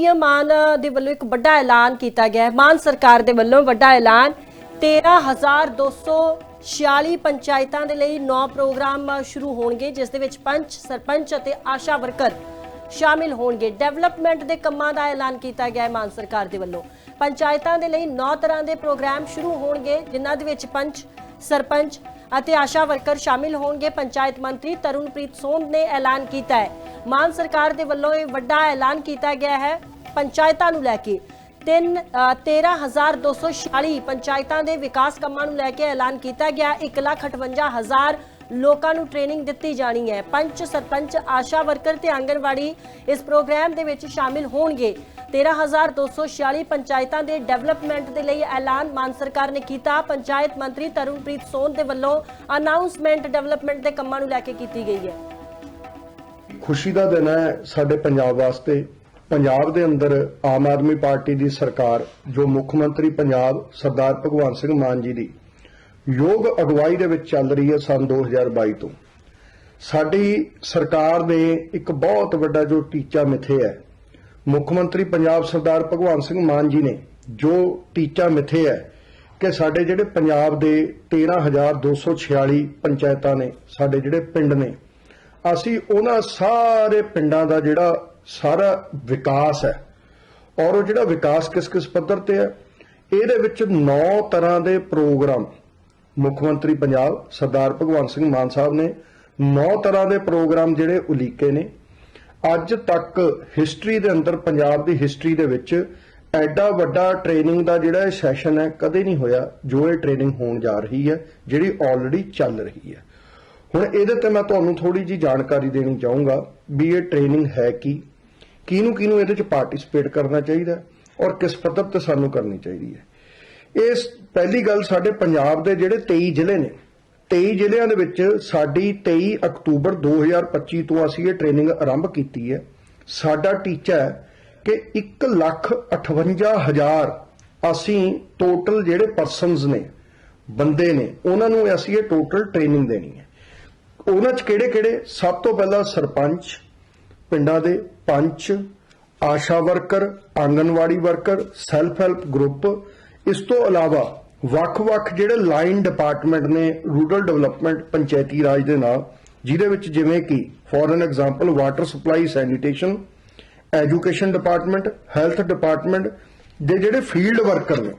CM ਮਾਨ ਦੇ ਵੱਲੋਂ ਇੱਕ ਵੱਡਾ ਐਲਾਨ ਕੀਤਾ ਗਿਆ ਹੈ। ਮਾਨ ਸਰਕਾਰ ਦੇ ਵੱਲੋਂ ਵੱਡਾ ਐਲਾਨ। 13246 ਪੰਚਾਇਤਾਂ ਦੇ ਲਈ ਨੌ ਪ੍ਰੋਗਰਾਮ ਸ਼ੁਰੂ ਹੋਣਗੇ, ਜਿਸ ਦੇ ਵਿੱਚ ਪੰਚ, ਸਰਪੰਚ ਅਤੇ ਆਸ਼ਾ ਵਰਕਰ ਸ਼ਾਮਿਲ ਹੋਣਗੇ। ਡਿਵੈਲਪਮੈਂਟ ਦੇ ਕੰਮਾਂ ਦਾ ਐਲਾਨ ਕੀਤਾ ਗਿਆ ਹੈ ਮਾਨ ਸਰਕਾਰ ਦੇ ਵੱਲੋਂ। ਪੰਚਾਇਤਾਂ ਦੇ ਲਈ 9 ਤਰ੍ਹਾਂ ਦੇ ਪ੍ਰੋਗਰਾਮ ਸ਼ੁਰੂ ਹੋਣਗੇ, ਜਿਨ੍ਹਾਂ ਦੇ ਵਿੱਚ ਪੰਚ, ਸਰਪੰਚ ਅਤੇ ਆਸ਼ਾ ਵਰਕਰ ਸ਼ਾਮਿਲ ਹੋਣਗੇ। ਪੰਚਾਇਤ ਮੰਤਰੀ ਤਰੁਣਪ੍ਰੀਤ ਸੋਂਦ ਨੇ ਐਲਾਨ ਕੀਤਾ ਹੈ। ਮਾਨ ਸਰਕਾਰ ਦੇ ਵੱਲੋਂ ਇਹ ਵੱਡਾ ਐਲਾਨ ਕੀਤਾ ਗਿਆ ਹੈ। ਪੰਚਾਇਤਾਂ ਨੂੰ ਲੈ ਕੇ। ਤਿੰਨ 13246 ਪੰਚਾਇਤਾਂ ਦੇ ਵਿਕਾਸ ਕੰਮਾਂ ਨੂੰ ਲੈ ਕੇ ਐਲਾਨ ਕੀਤਾ ਗਿਆ। 158000 ਲੋਕਾਂ ਨੂੰ ਟ੍ਰੇਨਿੰਗ ਦਿੱਤੀ ਜਾਣੀ ਹੈ। ਪੰਚ, ਸਰਪੰਚ, ਆਸ਼ਾ ਵਰਕਰ ਤੇ ਆਂਗਣਵਾੜੀ ਇਸ ਪ੍ਰੋਗਰਾਮ ਦੇ ਵਿੱਚ ਸ਼ਾਮਿਲ ਹੋਣਗੇ। 13246 ਪੰਚਾਇਤਾਂ ਦੇ ਡਿਵੈਲਪਮੈਂਟ ਦੇ ਲਈ ਐਲਾਨ ਮਾਨ ਸਰਕਾਰ ਨੇ ਕੀਤਾ। ਪੰਚਾਇਤ ਮੰਤਰੀ ਤਰੁਣਪ੍ਰੀਤ ਸੋਨ ਦੇ ਵੱਲੋਂ ਅਨਾਉਂਸਮੈਂਟ ਡਿਵੈਲਪਮੈਂਟ ਦੇ ਕੰਮਾਂ ਨੂੰ ਲੈ ਕੇ ਕੀਤੀ ਗਈ ਹੈ। ਖੁਸ਼ੀ ਦਾ ਦਿਨ ਹੈ ਸਾਡੇ ਪੰਜਾਬ ਵਾਸਤੇ। ਪੰਜਾਬ ਦੇ ਅੰਦਰ ਆਮ ਆਦਮੀ ਪਾਰਟੀ ਦੀ ਸਰਕਾਰ, ਜੋ ਮੁੱਖ ਮੰਤਰੀ ਪੰਜਾਬ ਸਰਦਾਰ ਭਗਵੰਤ ਸਿੰਘ ਮਾਨ ਜੀ ਦੀ ਯੋਗ ਅਗਵਾਈ ਦੇ ਵਿੱਚ ਚੱਲ ਰਹੀ ਹੈ ਸਨ 2022 ਤੋਂ। ਸਾਡੀ ਸਰਕਾਰ ਨੇ ਇੱਕ ਬਹੁਤ ਵੱਡਾ ਜੋ ਟੀਚਾ ਮਿੱਥੇ ਹੈ, ਮੁੱਖ ਮੰਤਰੀ ਪੰਜਾਬ ਸਰਦਾਰ ਭਗਵੰਤ ਸਿੰਘ ਮਾਨ ਜੀ ਨੇ ਜੋ ਟੀਚਾ ਮਿੱਥੇ ਹੈ ਕਿ ਸਾਡੇ ਜਿਹੜੇ ਪੰਜਾਬ ਦੇ 13246 ਪੰਚਾਇਤਾਂ ਨੇ, ਸਾਡੇ ਜਿਹੜੇ ਪਿੰਡ ਨੇ, ਅਸੀਂ ਉਹਨਾਂ ਸਾਰੇ ਪਿੰਡਾਂ ਦਾ ਜਿਹੜਾ ਸਾਰਾ ਵਿਕਾਸ ਹੈ। ਔਰ ਉਹ ਜਿਹੜਾ ਵਿਕਾਸ ਕਿਸ ਕਿਸ ਪੱਧਰ ਤੇ ਹੈ? ਇਹਦੇ ਵਿੱਚ 9 ਤਰ੍ਹਾਂ ਦੇ ਪ੍ਰੋਗਰਾਮ ਮੁੱਖ ਮੰਤਰੀ ਪੰਜਾਬ ਸਰਦਾਰ ਭਗਵੰਤ ਸਿੰਘ ਮਾਨ ਸਾਹਿਬ ਨੇ 9 ਤਰ੍ਹਾਂ ਦੇ ਪ੍ਰੋਗਰਾਮ ਜਿਹੜੇ ਉਲੀਕੇ ਨੇ। ਅੱਜ ਤੱਕ ਹਿਸਟਰੀ ਦੇ ਅੰਦਰ, ਪੰਜਾਬ ਦੀ ਹਿਸਟਰੀ ਦੇ ਵਿੱਚ ਐਡਾ ਵੱਡਾ ਟ੍ਰੇਨਿੰਗ ਦਾ ਜਿਹੜਾ ਇਹ ਸੈਸ਼ਨ ਹੈ, ਕਦੇ ਨਹੀਂ ਹੋਇਆ ਜੋ ਇਹ ਟ੍ਰੇਨਿੰਗ ਹੋਣ ਜਾ ਰਹੀ ਹੈ, ਜਿਹੜੀ ਆਲਰੇਡੀ ਚੱਲ ਰਹੀ ਹੈ। ਹੁਣ ਇਹਦੇ ਤੇ ਮੈਂ ਤੁਹਾਨੂੰ ਥੋੜੀ ਜੀ ਜਾਣਕਾਰੀ ਦੇਣੀ ਚਾਹੂੰਗਾ ਵੀ ਇਹ ਟ੍ਰੇਨਿੰਗ ਹੈ ਕੀ। ਕਿਹਨੂੰ ਕਿਹਨੂੰ ਇਹਦੇ ਚ ਪਾਰਟਿਸਿਪੇਟ ਕਰਨਾ ਚਾਹੀਦਾ ਔਰ ਕਿਸ ਪੱਧਰ ਤੇ ਸਾਨੂੰ ਕਰਨੀ ਚਾਹੀਦੀ ਹੈ। ਇਸ ਪਹਿਲੀ ਗੱਲ ਸਾਡੇ ਪੰਜਾਬ ਦੇ ਜਿਹੜੇ 23 ਜ਼ਿਲ੍ਹੇ ਨੇ 23 ਜ਼ਿਲ੍ਹਿਆਂ ਦੇ ਵਿੱਚ ਸਾਡੀ 23 ਅਕਤੂਬਰ 2025 ਤੋਂ ਅਸੀਂ ਇਹ ਟ੍ਰੇਨਿੰਗ ਆਰੰਭ ਕੀਤੀ ਹੈ। ਸਾਡਾ ਟੀਚਾ ਹੈ ਕਿ 158000 ਅਸੀਂ ਟੋਟਲ ਜਿਹੜੇ ਪਰਸਨਸ ਨੇ, ਬੰਦੇ ਨੇ, ਉਹਨਾਂ ਨੂੰ ਅਸੀਂ ਇਹ ਟੋਟਲ ਟ੍ਰੇਨਿੰਗ ਦੇਣੀ ਹੈ। ਉਹਨਾਂ 'ਚ ਕਿਹੜੇ ਕਿਹੜੇ ਸਭ ਤੋਂ ਪਹਿਲਾਂ ਸਰਪੰਚ ਪਿੰਡਾਂ ਦੇ ਪੰਚ, ASHA worker, anganwadi worker self help group ਇਸ ਤੋਂ ਇਲਾਵਾ ਵੱਖ-ਵੱਖ ਜਿਹੜੇ ਲਾਈਨ ਡਿਪਾਰਟਮੈਂਟ ਨੇ ਰੂਰਲ ਡਿਵੈਲਪਮੈਂਟ ਪੰਚਾਇਤੀ ਰਾਜ ਦੇ ਨਾਲ ਜਿਹਦੇ ਵਿੱਚ ਜਿਵੇਂ ਕਿ for an example water supply sanitation education department health department ਦੇ ਜਿਹੜੇ ਫੀਲਡ ਵਰਕਰ ਨੇ,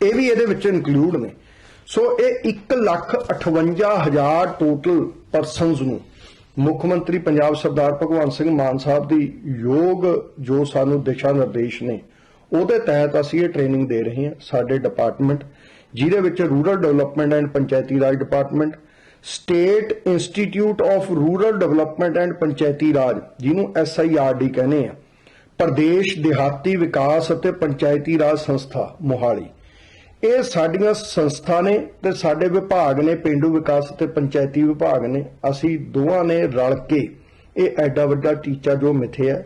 ਇਹ ਵੀ ਇਹਦੇ ਵਿੱਚ ਇਨਕਲੂਡ ਨੇ। ਸੋ ਇਹ 158000 ਟੋਟਲ ਪਰਸਨਸ ਨੂੰ ਮੁੱਖ ਮੰਤਰੀ ਪੰਜਾਬ ਸਰਦਾਰ ਭਗਵੰਤ ਸਿੰਘ ਮਾਨ ਸਾਹਿਬ ਦੀ ਯੋਗ ਜੋ ਸਾਨੂੰ ਦਿਸ਼ਾ ਨਿਰਦੇਸ਼ ਨੇ, ਉਹਦੇ ਤਹਿਤ ਅਸੀਂ ਇਹ ਟ੍ਰੇਨਿੰਗ ਦੇ ਰਹੇ ਹਾਂ ਸਾਡੇ ਡਿਪਾਰਟਮੈਂਟ ਜਿਹਦੇ ਵਿੱਚ rural development and panchayati raj department state institute of rural development and panchayati raj, ਜਿਹਨੂੰ ਐਸਆਈਆਰਡੀ ਕਹਿੰਦੇ ਆ, ਪ੍ਰਦੇਸ਼ ਦਿਹਾਤੀ ਵਿਕਾਸ ਅਤੇ ਪੰਚਾਇਤੀ ਰਾਜ ਸੰਸਥਾ ਮੋਹਾਲੀ। ਇਹ ਸਾਡੀਆਂ ਸੰਸਥਾ ਨੇ ਤੇ ਸਾਡੇ ਵਿਭਾਗ ਨੇ, ਪਿੰਡੂ ਵਿਕਾਸ ਤੇ ਪੰਚਾਇਤੀ ਵਿਭਾਗ ਨੇ, ਅਸੀਂ ਦੋਵਾਂ ਨੇ ਰਲ ਕੇ ਇਹ ਐਡਾ ਵੱਡਾ ਟੀਚਾ ਜੋ ਮਿਥਿਆ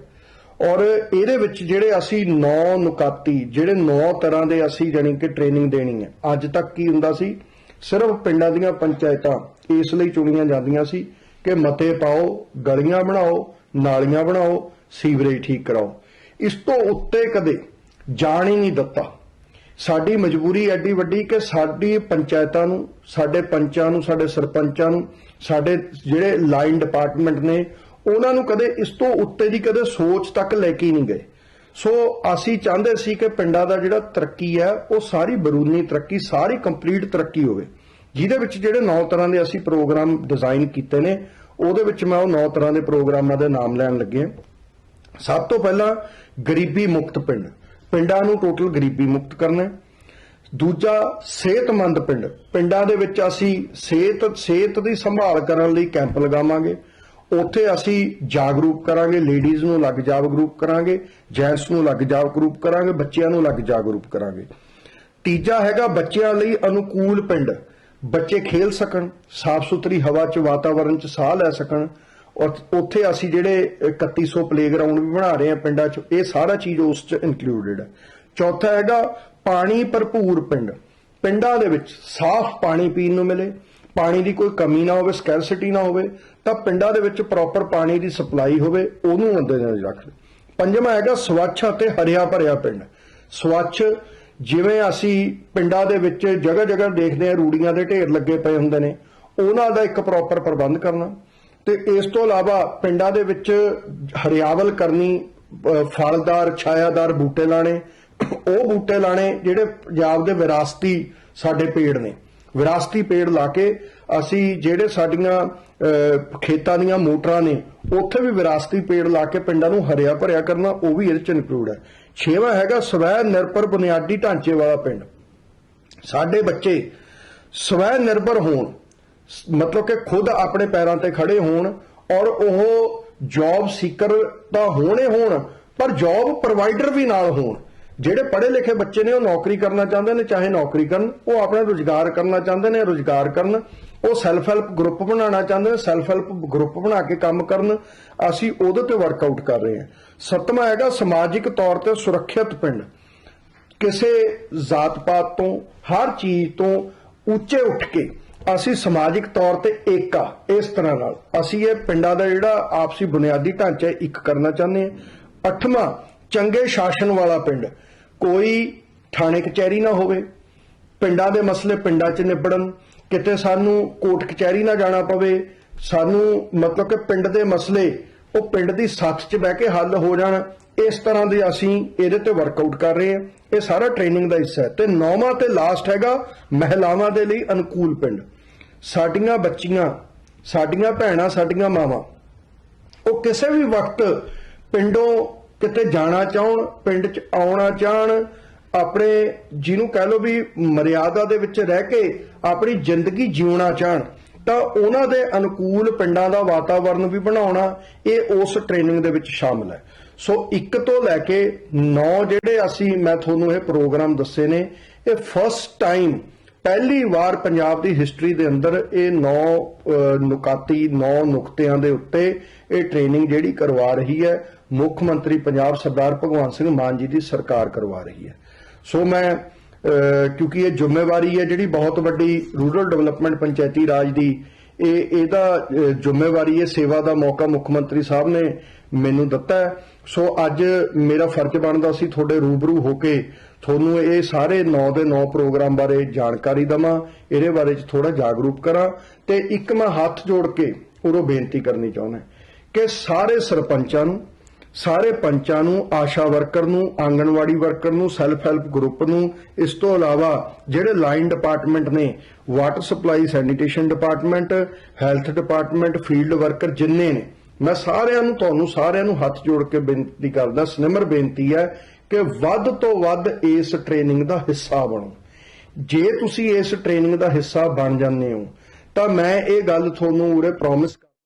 ਔਰ ਇਹਦੇ ਵਿੱਚ ਜਿਹੜੇ ਅਸੀਂ 9 ਨੁਕਾਤੀ, ਜਿਹੜੇ 9 ਤਰ੍ਹਾਂ ਦੇ ਅਸੀਂ ਜਾਣੀ ਕਿ ਟ੍ਰੇਨਿੰਗ ਦੇਣੀ ਹੈ, ਅੱਜ ਤੱਕ ਕੀ ਹੁੰਦਾ ਸੀ? ਸਿਰਫ ਪਿੰਡਾਂ ਦੀਆਂ ਪੰਚਾਇਤਾਂ ਇਸ ਲਈ ਚੁਣੀਆਂ ਜਾਂਦੀਆਂ ਸੀ ਕਿ ਮਤੇ ਪਾਓ, ਗਲੀਆਂ ਬਣਾਓ, ਨਾਲੀਆਂ ਬਣਾਓ, ਸੀਵਰੇਜ ਠੀਕ ਕਰਾਓ। ਇਸ ਤੋਂ ਉੱਤੇ ਕਦੇ ਜਾਣ ਹੀ ਨਹੀਂ ਦਿੱਤਾ। ਸਾਡੀ ਮਜਬੂਰੀ ਐਡੀ ਵੱਡੀ ਕਿ ਸਾਡੀ ਪੰਚਾਇਤਾਂ ਨੂੰ, ਸਾਡੇ ਪੰਚਾਂ ਨੂੰ, ਸਾਡੇ ਸਰਪੰਚਾਂ ਨੂੰ, ਸਾਡੇ ਜਿਹੜੇ ਲਾਈਨ ਡਿਪਾਰਟਮੈਂਟ ਨੇ, ਉਹਨਾਂ ਨੂੰ ਕਦੇ ਇਸ ਤੋਂ ਉੱਤੇ ਦੀ ਕਦੇ ਸੋਚ ਤੱਕ ਲੈ ਕੇ ਨਹੀਂ ਗਏ। ਸੋ ਅਸੀਂ ਚਾਹੁੰਦੇ ਸੀ ਕਿ ਪਿੰਡਾਂ ਦਾ ਜਿਹੜਾ ਤਰੱਕੀ ਹੈ, ਉਹ ਸਾਰੀ ਬਰੂਨੀ ਤਰੱਕੀ, ਸਾਰੀ ਕੰਪਲੀਟ ਤਰੱਕੀ ਹੋਵੇ। ਜਿਹਦੇ ਵਿੱਚ ਜਿਹੜੇ 9 ਤਰ੍ਹਾਂ ਦੇ ਅਸੀਂ ਪ੍ਰੋਗਰਾਮ ਡਿਜ਼ਾਈਨ ਕੀਤੇ ਨੇ, ਉਹਦੇ ਵਿੱਚ ਮੈਂ ਉਹ 9 ਤਰ੍ਹਾਂ ਦੇ ਪ੍ਰੋਗਰਾਮਾਂ ਦੇ ਨਾਮ ਲੈਣ ਲੱਗੇ ਸਭ ਤੋਂ ਪਹਿਲਾਂ ਗਰੀਬੀ ਮੁਕਤ ਪਿੰਡ। ਪਿੰਡਾਂ ਨੂੰ ਟੋਟਲ ਗਰੀਬੀ ਮੁਕਤ ਕਰਨਾ ਹੈ। ਦੂਜਾ, ਸਿਹਤਮੰਦ ਪਿੰਡ। ਪਿੰਡਾਂ ਦੇ ਵਿੱਚ ਅਸੀਂ ਸਿਹਤ ਸਿਹਤ ਦੀ ਸੰਭਾਲ ਕਰਨ ਲਈ ਕੈਂਪ ਲਗਾਵਾਂਗੇ। ਉੱਥੇ ਅਸੀਂ ਜਾਗਰੂਕ ਕਰਾਂਗੇ, ਲੇਡੀਜ਼ ਨੂੰ ਲੱਗ ਜਾਗਰੂਕ ਕਰਾਂਗੇ ਜੈਂਟਸ ਨੂੰ ਲੱਗ ਜਾਗਰੂਕ ਕਰਾਂਗੇ, ਬੱਚਿਆਂ ਨੂੰ ਲੱਗ ਜਾਗਰੂਕ ਕਰਾਂਗੇ। ਤੀਜਾ ਹੈਗਾ ਬੱਚਿਆਂ ਲਈ ਅਨੁਕੂਲ ਪਿੰਡ। ਬੱਚੇ ਖੇਲ ਸਕਣ ਸਾਫ਼ ਸੁਥਰੀ ਹਵਾ 'ਚ ਵਾਤਾਵਰਣ 'ਚ ਸਾਹ ਲੈ ਸਕਣ ਔਰ ਉੱਥੇ ਅਸੀਂ ਜਿਹੜੇ 3100 ਪਲੇਗਰਾਉਂਡ ਵੀ ਬਣਾ ਰਹੇ ਹਾਂ ਪਿੰਡਾਂ 'ਚ, ਇਹ ਸਾਰਾ ਚੀਜ਼ ਉਸ 'ਚ ਇਨਕਲੂਡਡ ਹੈ। ਚੌਥਾ ਹੈਗਾ ਪਾਣੀ ਭਰਪੂਰ ਪਿੰਡ। ਪਿੰਡਾਂ ਦੇ ਵਿੱਚ ਸਾਫ਼ ਪਾਣੀ ਪੀਣ ਨੂੰ ਮਿਲੇ, ਪਾਣੀ ਦੀ ਕੋਈ ਕਮੀ ਨਾ ਹੋਵੇ ਸਕੈਰਸਿਟੀ ਨਾ ਹੋਵੇ, ਤਾਂ ਪਿੰਡਾਂ ਦੇ ਵਿੱਚ ਪ੍ਰੋਪਰ ਪਾਣੀ ਦੀ ਸਪਲਾਈ ਹੋਵੇ, ਉਹਨੂੰ ਅੰਦਰ ਰੱਖਦੇ ਪੰਜਵਾਂ ਹੈਗਾ ਸਵੱਛ ਅਤੇ ਹਰਿਆ ਭਰਿਆ ਪਿੰਡ। ਸਵੱਛ ਜਿਵੇਂ ਅਸੀਂ ਪਿੰਡਾਂ ਦੇ ਵਿੱਚ ਜਗ੍ਹਾ ਜਗ੍ਹਾ ਦੇਖਦੇ ਹਾਂ, ਰੂੜੀਆਂ ਦੇ ਢੇਰ ਲੱਗੇ ਪਏ ਹੁੰਦੇ ਨੇ, ਉਹਨਾਂ ਦਾ ਇੱਕ ਪ੍ਰੋਪਰ ਪ੍ਰਬੰਧ ਕਰਨਾ। ਤੇ ਇਸ ਤੋਂ ਇਲਾਵਾ ਪਿੰਡਾਂ ਦੇ ਵਿੱਚ ਹਰਿਆਵਲ ਕਰਨੀ ਫਲਦਾਰ, ਛਾਇਆਦਾਰ ਬੂਟੇ ਲਾਣੇ ਉਹ ਬੂਟੇ ਲਾਣੇ ਜਿਹੜੇ ਪੰਜਾਬ ਦੇ ਵਿਰਾਸਤੀ ਸਾਡੇ ਪੇੜ ਨੇ। ਵਿਰਾਸਤੀ ਪੇੜ ਲਾ ਕੇ ਅਸੀਂ ਜਿਹੜੇ ਸਾਡੀਆਂ ਖੇਤਾਂ ਦੀਆਂ ਮੋਟਰਾਂ ਨੇ, ਉੱਥੇ ਵੀ ਵਿਰਾਸਤੀ ਪੇੜ ਲਾ ਕੇ ਪਿੰਡਾਂ ਨੂੰ ਹਰਿਆ ਭਰਿਆ ਕਰਨਾ, ਉਹ ਵੀ ਇਹਦੇ ਚ ਇਨਕਲੂਡ ਹੈ। ਛੇਵਾਂ ਹੈਗਾ ਸਵੈ ਨਿਰਭਰ ਬੁਨਿਆਦੀ ਢਾਂਚੇ ਵਾਲਾ ਪਿੰਡ। ਸਾਡੇ ਬੱਚੇ ਸਵੈ ਨਿਰਭਰ ਹੋਣ ਮਤਲਬ ਕਿ ਖੁਦ ਆਪਣੇ ਪੈਰਾਂ ਤੇ ਖੜੇ ਹੋਣ ਔਰ ਉਹ ਜੌਬ ਸੀਕਰ ਤਾਂ ਹੋਣੇ ਹੋਣ, ਪਰ ਜੌਬ ਪ੍ਰੋਵਾਈਡਰ ਵੀ ਨਾਲ ਹੋਣ। ਜਿਹੜੇ ਪੜ੍ਹੇ ਲਿਖੇ ਬੱਚੇ ਨੇ, ਉਹ ਨੌਕਰੀ ਕਰਨਾ ਚਾਹੁੰਦੇ ਨੇ, ਚਾਹੇ ਨੌਕਰੀ ਕਰਨ, ਉਹ ਆਪਣਾ ਰੋਜ਼ਗਾਰ ਕਰਨਾ ਚਾਹੁੰਦੇ ਨੇ, ਰੋਜ਼ਗਾਰ ਕਰਨ। ਉਹ ਸੈਲਫ ਹੈਲਪ ਗਰੁੱਪ ਬਣਾਉਣਾ ਚਾਹੁੰਦੇ ਨੇ ਸੈਲਫ ਹੈਲਪ ਗਰੁੱਪ ਬਣਾ ਕੇ ਕੰਮ ਕਰਨ। ਅਸੀਂ ਉਹਦੇ ਤੇ ਵਰਕਆਊਟ ਕਰ ਰਹੇ ਹਾਂ। ਸੱਤਵਾਂ ਹੈਗਾ ਸਮਾਜਿਕ ਤੌਰ ਤੇ ਸੁਰੱਖਿਅਤ ਪਿੰਡ। ਕਿਸੇ ਜਾਤ ਪਾਤ ਤੋਂ, ਹਰ ਚੀਜ਼ ਤੋਂ ਉੱਚੇ ਉੱਠ ਕੇ ਅਸੀਂ ਸਮਾਜਿਕ ਤੌਰ ਤੇ ਏਕ ਆ, ਇਸ ਤਰ੍ਹਾਂ ਨਾਲ। ਅਸੀਂ ਇਹ ਪਿੰਡਾਂ ਦਾ ਜਿਹੜਾ ਆਪਸੀ ਬੁਨਿਆਦੀ ਢਾਂਚਾ ਇੱਕ ਕਰਨਾ ਚਾਹੁੰਦੇ ਹਾਂ। ਅੱਠਵਾਂ, ਚੰਗੇ ਸ਼ਾਸਨ ਵਾਲਾ ਪਿੰਡ। ਕੋਈ ਥਾਣੇ ਕਚਹਿਰੀ ਨਾ ਹੋਵੇ। ਪਿੰਡਾਂ ਦੇ ਮਸਲੇ ਪਿੰਡਾਂ 'ਚ ਨਿਬੜਨ। ਕਿਤੇ ਸਾਨੂੰ ਕੋਰਟ ਕਚਹਿਰੀ ਨਾ ਜਾਣਾ ਪਵੇ। ਸਾਨੂੰ ਮਤਲਬ ਕਿ ਪਿੰਡ ਦੇ ਮਸਲੇ, ਉਹ ਪਿੰਡ ਦੀ ਸੱਥ 'ਚ ਬਹਿ ਕੇ ਹੱਲ ਹੋ ਜਾਣ। ਇਸ ਤਰ੍ਹਾਂ ਦੇ ਅਸੀਂ ਇਹਦੇ ਤੇ ਵਰਕਆਊਟ ਕਰ ਰਹੇ ਹਾਂ। ਇਹ ਸਾਰਾ ਟ੍ਰੇਨਿੰਗ ਦਾ ਹਿੱਸਾ ਹੈ। ਤੇ ਨੌਵਾਂ ਤੇ ਲਾਸਟ ਹੈਗਾ ਮਹਿਲਾਵਾਂ ਦੇ ਲਈ ਅਨੁਕੂਲ ਪਿੰਡ। ਸਾਡੀਆਂ ਬੱਚੀਆਂ, ਸਾਡੀਆਂ ਭੈਣਾਂ, ਸਾਡੀਆਂ ਮਾਵਾਂ, ਉਹ ਕਿਸੇ ਵੀ ਵਕਤ ਪਿੰਡੋਂ ਕਿਤੇ ਜਾਣਾ ਚਾਹਣ, ਪਿੰਡ 'ਚ ਆਉਣਾ ਚਾਹਣ, ਆਪਣੇ ਜਿਹਨੂੰ ਕਹਿ ਲਓ ਵੀ ਮਰਿਆਦਾ ਦੇ ਵਿੱਚ ਰਹਿ ਕੇ ਆਪਣੀ ਜ਼ਿੰਦਗੀ ਜਿਉਣਾ ਚਾਹਣ, ਤਾਂ ਉਹਨਾਂ ਦੇ ਅਨੁਕੂਲ ਪਿੰਡਾਂ ਦਾ ਵਾਤਾਵਰਣ ਵੀ ਬਣਾਉਣਾ, ਇਹ ਉਸ ਟ੍ਰੇਨਿੰਗ ਦੇ ਵਿੱਚ ਸ਼ਾਮਲ ਹੈ। ਸੋ 1 ਤੋਂ ਲੈ ਕੇ 9 ਜਿਹੜੇ ਅਸੀਂ, ਮੈਂ ਤੁਹਾਨੂੰ ਇਹ ਪ੍ਰੋਗਰਾਮ ਦੱਸੇ ਨੇ, ਇਹ ਫਸਟ ਟਾਈਮ ਪਹਿਲੀ ਵਾਰ ਪੰਜਾਬ ਦੀ ਹਿਸਟਰੀ ਦੇ ਅੰਦਰ ਇਹ ਨੌ ਨੁਕਾਤੀ, ਨੌ ਨੁਕਤਿਆਂ ਦੇ ਉੱਤੇ ਇਹ ਟ੍ਰੇਨਿੰਗ ਜਿਹੜੀ ਕਰਵਾ ਰਹੀ ਹੈ, ਮੁੱਖ ਮੰਤਰੀ ਪੰਜਾਬ ਸਰਦਾਰ ਭਗਵੰਤ ਸਿੰਘ ਮਾਨ ਜੀ ਦੀ ਸਰਕਾਰ ਕਰਵਾ ਰਹੀ ਹੈ। ਸੋ ਮੈਂ ਕਿਉਂਕਿ ਇਹ ਜ਼ਿੰਮੇਵਾਰੀ ਹੈ ਜਿਹੜੀ ਬਹੁਤ ਵੱਡੀ ਰੂਰਲ ਡਿਵੈਲਪਮੈਂਟ ਪੰਚਾਇਤੀ ਰਾਜ ਦੀ, ਇਹ, ਇਹਦਾ ਜ਼ਿੰਮੇਵਾਰੀ ਹੈ ਸੇਵਾ ਦਾ ਮੌਕਾ ਮੁੱਖ ਮੰਤਰੀ ਸਾਹਿਬ ਨੇ ਮੈਨੂੰ ਦਿੱਤਾ ਹੈ। ਸੋ ਅੱਜ ਮੇਰਾ ਫਰਜ਼ ਬਣਦਾ ਸੀ ਤੁਹਾਡੇ ਰੂਬਰੂ ਹੋ ਕੇ ਤੁਹਾਨੂੰ ਇਹ ਸਾਰੇ 9 ਦੇ 9 ਪ੍ਰੋਗਰਾਮ ਬਾਰੇ ਜਾਣਕਾਰੀ ਦਵਾਂ, ਇਹਦੇ ਬਾਰੇ ਚ ਥੋੜਾ ਜਾਗਰੂਕ ਕਰਾਂ ਤੇ ਇੱਕ ਮੈਂ ਹੱਥ ਜੋੜ ਕੇ ਉਰੋਂ ਬੇਨਤੀ ਕਰਨੀ ਚਾਹੁੰਦਾ ਕਿ ਸਾਰੇ ਸਰਪੰਚਾਂ ਨੂੰ, ਸਾਰੇ ਪੰਚਾਂ ਨੂੰ, ਆਸ਼ਾ ਵਰਕਰ ਨੂੰ, ਆਂਗਣਵਾੜੀ ਵਰਕਰ ਨੂੰ ਸੈਲਫ ਹੈਲਪ ਗਰੁੱਪ ਨੂੰ, ਇਸ ਤੋਂ ਇਲਾਵਾ ਜਿਹੜੇ ਲਾਈਨ ਡਿਪਾਰਟਮੈਂਟ ਨੇ water supply sanitation department health department field worker ਜਿੰਨੇ ਨੇ, ਮੈਂ ਸਾਰਿਆਂ ਨੂੰ, ਤੁਹਾਨੂੰ ਸਾਰਿਆਂ ਨੂੰ ਹੱਥ ਜੋੜ ਕੇ ਬੇਨਤੀ ਕਰਦਾ, ਸਨਿਮਰ ਬੇਨਤੀ ਹੈ ਕਿ ਵੱਧ ਤੋਂ ਵੱਧ ਇਸ ਟ੍ਰੇਨਿੰਗ ਦਾ ਹਿੱਸਾ ਬਣੋ। ਜੇ ਤੁਸੀਂ ਇਸ ਟ੍ਰੇਨਿੰਗ ਦਾ ਹਿੱਸਾ ਬਣ ਜਾਂਦੇ ਹੋ, ਤਾਂ ਮੈਂ ਇਹ ਗੱਲ ਤੁਹਾਨੂੰ ਉਰੇ ਪ੍ਰੋਮਿਸ